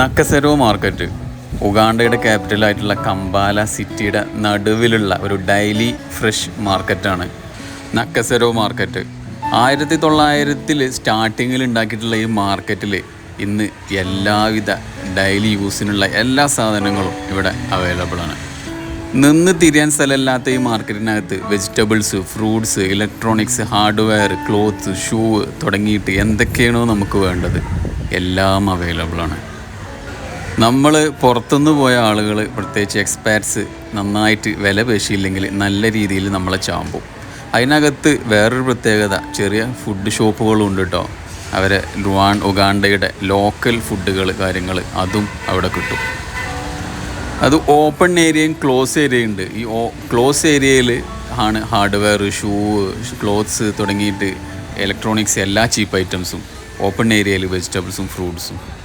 നക്കസെരോ market. ഉഗാണ്ടയുടെ ക്യാപിറ്റലായിട്ടുള്ള Kampala സിറ്റിയുടെ നടുവിലുള്ള ഒരു ഡെയിലി ഫ്രഷ് മാർക്കറ്റാണ് നക്കസെരോ മാർക്കറ്റ്. ആയിരത്തി തൊള്ളായിരത്തിൽ സ്റ്റാർട്ടിങ്ങിൽ ഉണ്ടാക്കിയിട്ടുള്ള ഈ മാർക്കറ്റിൽ ഇന്ന് എല്ലാവിധ ഡെയിലി യൂസിനുള്ള എല്ലാ സാധനങ്ങളും ഇവിടെ അവൈലബിളാണ് നിന്ന് തിരിയാൻ സ്ഥലമില്ലാത്ത ഈ മാർക്കറ്റിനകത്ത് vegetables fruits electronics hardware cloth shoe തുടങ്ങിയിട്ട് എന്തൊക്കെയാണോ നമുക്ക് വേണ്ടത് എല്ലാം അവൈലബിൾ ആണ്. നമ്മൾ പുറത്തുനിന്ന് പോയ ആളുകൾ പ്രത്യേകിച്ച് എക്സ്പാറ്റ്സ് നന്നായിട്ട് വില പേശിയില്ലെങ്കിൽ നല്ല രീതിയിൽ നമ്മളെ ചാമ്പും. അതിനകത്ത് വേറൊരു പ്രത്യേകത ചെറിയ ഫുഡ് ഷോപ്പുകളും ഉണ്ട് കേട്ടോ അവരെ റുവാൻ ഉഗാണ്ടയുടെ ലോക്കൽ ഫുഡുകൾ കാര്യങ്ങൾ അതും അവിടെ കിട്ടും. അത് ഓപ്പൺ ഏരിയയും ക്ലോസ് ഏരിയയും ഉണ്ട്. ഈ ക്ലോസ് ഏരിയയിൽ ആണ് ഹാർഡ്വെയർ ഷൂ ക്ലോത്ത്സ് തുടങ്ങിയിട്ട് ഇലക്ട്രോണിക്സ് എല്ലാ ചീപ്പ് ഐറ്റംസും ഓപ്പൺ ഏരിയയിൽ വെജിറ്റബിൾസും ഫ്രൂട്ട്സും